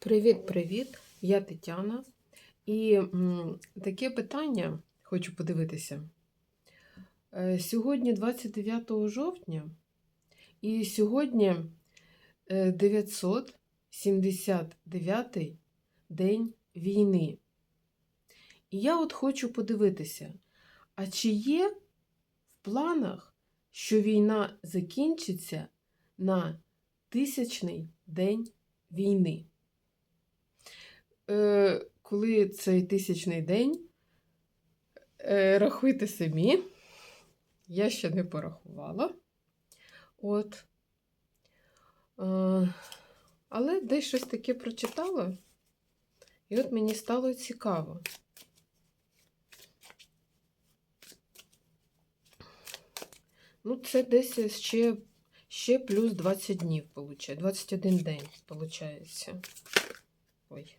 Привіт-привіт! Я Тетяна. І м, таке питання хочу подивитися. Е, Сьогодні 29 жовтня, і сьогодні е, 979 день війни. І я от хочу подивитися, а чи є в планах, що війна закінчиться на тисячний день війни? Е, коли цей тисячний день, е, рахуйте самі, я ще не порахувала. От. Е, але десь щось таке прочитала, і от мені стало цікаво. Ну, це десь ще, ще плюс 20 днів, виходить. 21 день, виходить. Ой.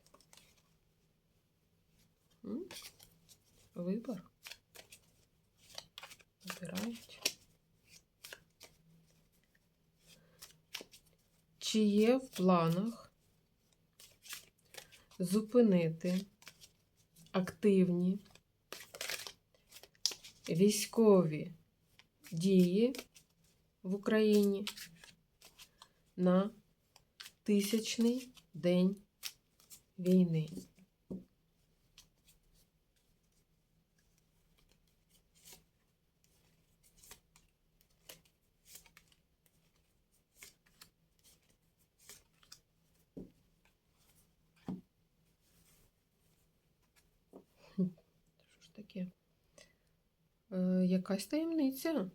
Вибор. Вибирають. Чи є в планах зупинити активні військові дії в Україні на тисячний день війни? Що ж таке? Е, якась таємниця.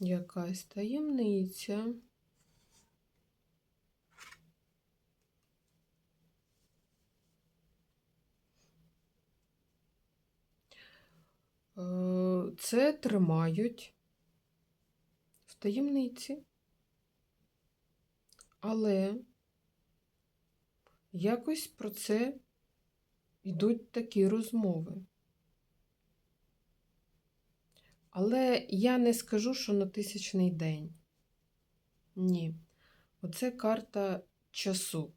Якась таємниця. Е, Це тримають в таємниці. Але якось про це йдуть такі розмови. Але я не скажу, що на тисячний день. Ні. Оце карта часу.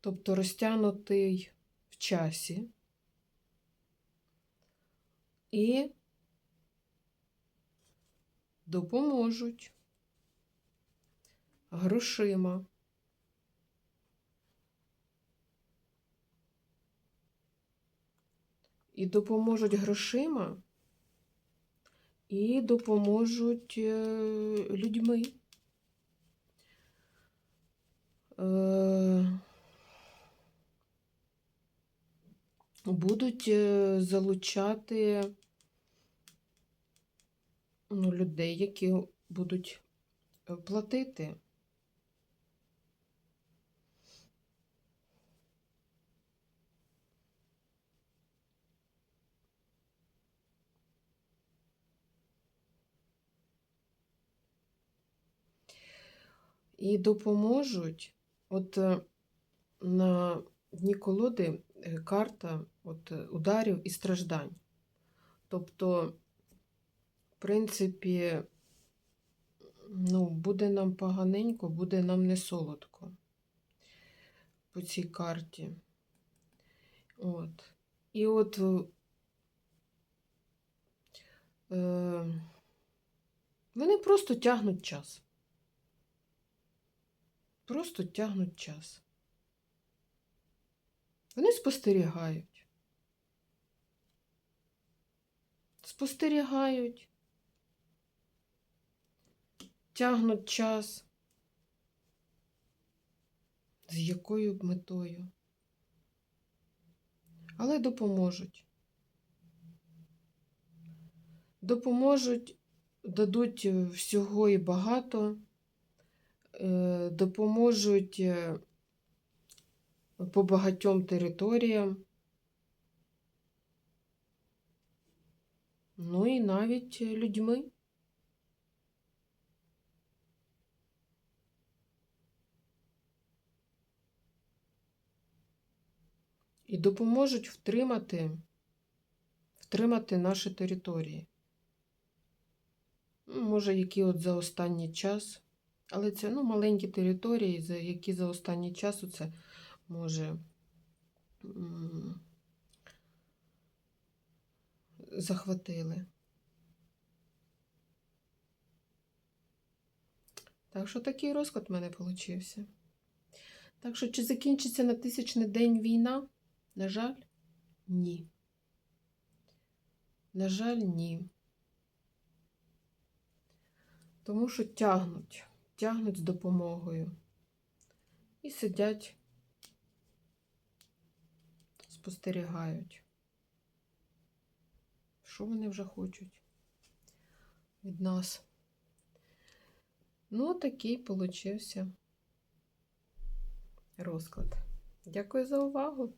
Тобто розтягнутий в часі. І допоможуть грошима. І допоможуть грошима, і допоможуть е, людьми. Е, Будуть е, залучати ну, людей, які будуть е, платити. І допоможуть, от е, на дні колоди е, карта от, е, ударів і страждань. Тобто, в принципі, ну, буде нам поганенько, буде нам не солодко по цій карті. От. І от е, вони просто тягнуть час. Просто тягнуть час. Вони спостерігають. Спостерігають, тягнуть час. З якою б метою? Але допоможуть. Допоможуть, дадуть всього і багато, допоможуть е, по багатьом територіям. Ну і навіть людьми. І допоможуть втримати, втримати наші території. Ну, Може, які от за останній час Але це ну, маленькі території, за які за останній час це може захватили. Так що такий розклад в мене получився. Так що, чи закінчиться на тисячний день війна? На жаль, ні. На жаль, ні. Тому що тягнуть, тягнуть з допомогою. І сидять, спостерігають. Що вони вже хочуть від нас? Ну, такий получився розклад. Дякую за увагу!